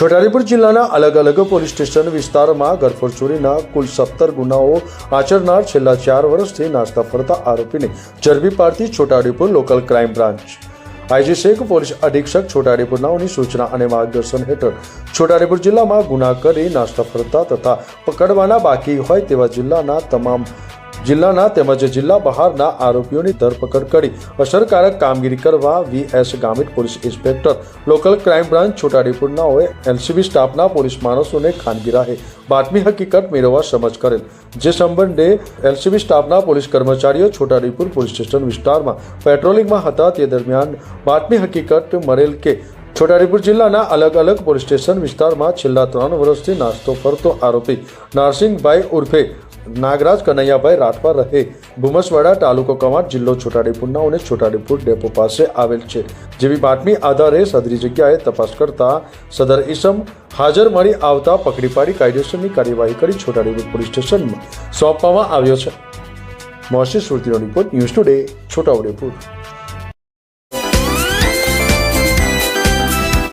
છોટાઉદેપુર જિલ્લાના અલગ અલગ પોલીસ સ્ટેશન વિસ્તારમાં ગરફોડ ચોરીના કુલ સત્તર ગુનાઓ આચરનાર છેલ્લા ચાર વર્ષથી નાસ્તા ફરતા આરોપીને ઝડપી પાડતી Chhotaudepur local crime branch. IG Shaikh police અધિક્ષક છોટાઉદેપુરનાઓની સૂચના અને માર્ગદર્શન હેઠળ છોટાઉદેપુર જિલ્લામાં ગુના કરી નાસ્તા ફરતા તથા પકડવાના બાકી હોય તેવા જિલ્લાના તમામ જિલ્લાના તેમજ જિલ્લા બહારના આરોપીઓની ધરપકડ કરી અસરકારક કામગીરી કરવા VS Gamit police inspector, local crime branch Chhota છોટાઉદેપુરનાઓએ LCB સ્ટાફના પોલીસ માણસોને ખાનગી રાહે બાતમી હકીકત મેળવવા સમજ કરેલ. જે સંબંધે એલસીબી સ્ટાફના પોલીસ કર્મચારીઓ છોટાઉદેપુર પોલીસ સ્ટેશન વિસ્તારમાં પેટ્રોલિંગમાં હતા તે દરમિયાન બાતમી હકીકત મળેલ કે છોટાઉદેપુર જિલ્લાના અલગ અલગ પોલીસ સ્ટેશન વિસ્તારમાં છેલ્લા ત્રણ વર્ષથી નાસ્તો ફરતો આરોપી નારસિંહભાઈ ઉર્ફે નાગરાજ કનૈયાભાઈ રાઠવા રહે. ભૂમસવાડા તાલુકો કમાટ જિલ્લો છોટાઉદેપુરનાઓને છોટાડીપુર ડેપો પાસે આવેલ છે. જેવી બાતમી આધારે સદરી જગ્યાએ તપાસ કરતા સદર ઈસમ હાજર મળી આવતા પકડી પાડી કાયદેસરની કાર્યવાહી કરી છોટાડીપુર પોલીસ સ્ટેશનમાં સોંપવામાં આવ્યો છે. મોશી સુરતીનો રિપોર્ટ ન્યૂઝ ટુડે, છોટાઉદેપુર.